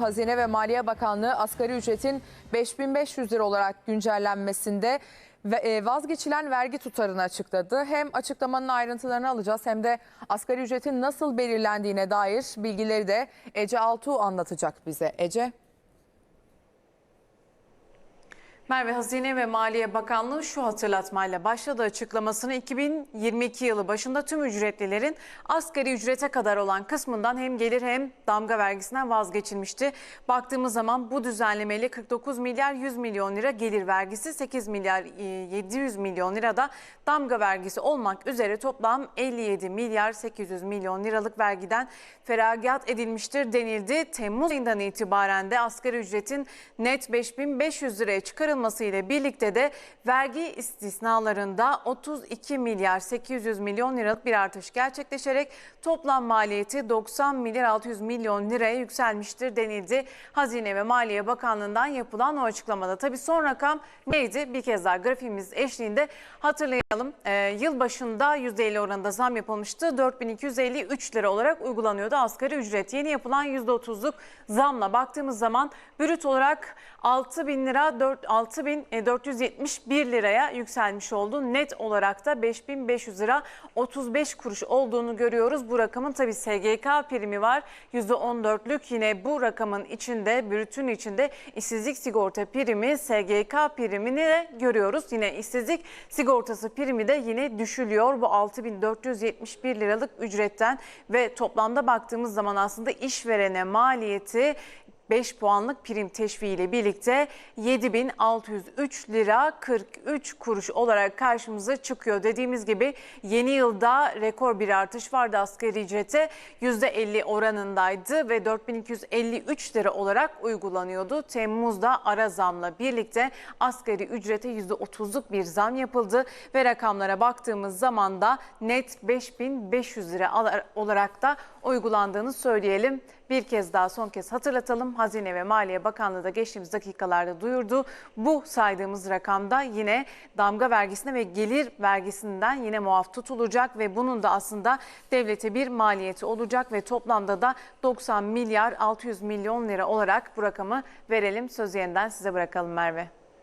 Hazine ve Maliye Bakanlığı asgari ücretin 5500 lira olarak güncellenmesinde e, vazgeçilen vergi tutarını açıkladı. Hem açıklamanın ayrıntılarını alacağız hem de asgari ücretin nasıl belirlendiğine dair bilgileri de Ece Altuğ anlatacak bize. Ece. Merve Hazine ve Maliye Bakanlığı şu hatırlatmayla başladı açıklamasını 2022 yılı başında tüm ücretlilerin asgari ücrete kadar olan kısmından hem gelir hem damga vergisinden vazgeçilmişti. Baktığımız zaman bu düzenlemeyle 49 milyar 100 milyon lira gelir vergisi 8 milyar e, 700 milyon lira da damga vergisi olmak üzere toplam 57 milyar 800 milyon liralık vergiden feragat edilmiştir denildi. Temmuz ayından itibaren de asgari ücretin net 5500 liraya çıkarılması ile birlikte de vergi istisnalarında 32 milyar 800 milyon liralık bir artış gerçekleşerek toplam maliyeti 90 milyar 600 milyon liraya yükselmiştir denildi. Hazine ve Maliye Bakanlığı'ndan yapılan o açıklamada. Tabii son rakam neydi? Bir kez daha grafiğimiz eşliğinde hatırlayalım. Ee, yıl başında %50 oranında zam yapılmıştı. 4253 lira olarak uygulanıyordu asgari ücret. Yeni yapılan %30'luk zamla baktığımız zaman brüt olarak 6 bin lira 4, 6471 liraya yükselmiş oldu. Net olarak da 5500 lira 35 kuruş olduğunu görüyoruz. Bu rakamın tabi SGK primi var. %14'lük yine bu rakamın içinde brütün içinde işsizlik sigorta primi SGK primini de görüyoruz. Yine işsizlik sigortası primi de yine düşülüyor. Bu 6471 liralık ücretten ve toplamda baktığımız zaman aslında işverene maliyeti 5 puanlık prim teşviği ile birlikte 7603 lira 43 kuruş olarak karşımıza çıkıyor. Dediğimiz gibi yeni yılda rekor bir artış vardı asgari ücrete %50 oranındaydı ve 4253 lira olarak uygulanıyordu. Temmuz'da ara zamla birlikte asgari ücrete %30'luk bir zam yapıldı ve rakamlara baktığımız zaman da net 5500 lira olarak da uygulandığını söyleyelim. Bir kez daha son kez hatırlatalım. Hazine ve Maliye Bakanlığı da geçtiğimiz dakikalarda duyurdu. Bu saydığımız rakamda yine damga vergisine ve gelir vergisinden yine muaf tutulacak ve bunun da aslında devlete bir maliyeti olacak ve toplamda da 90 milyar 600 milyon lira olarak bu rakamı verelim. Sözü yeniden size bırakalım Merve.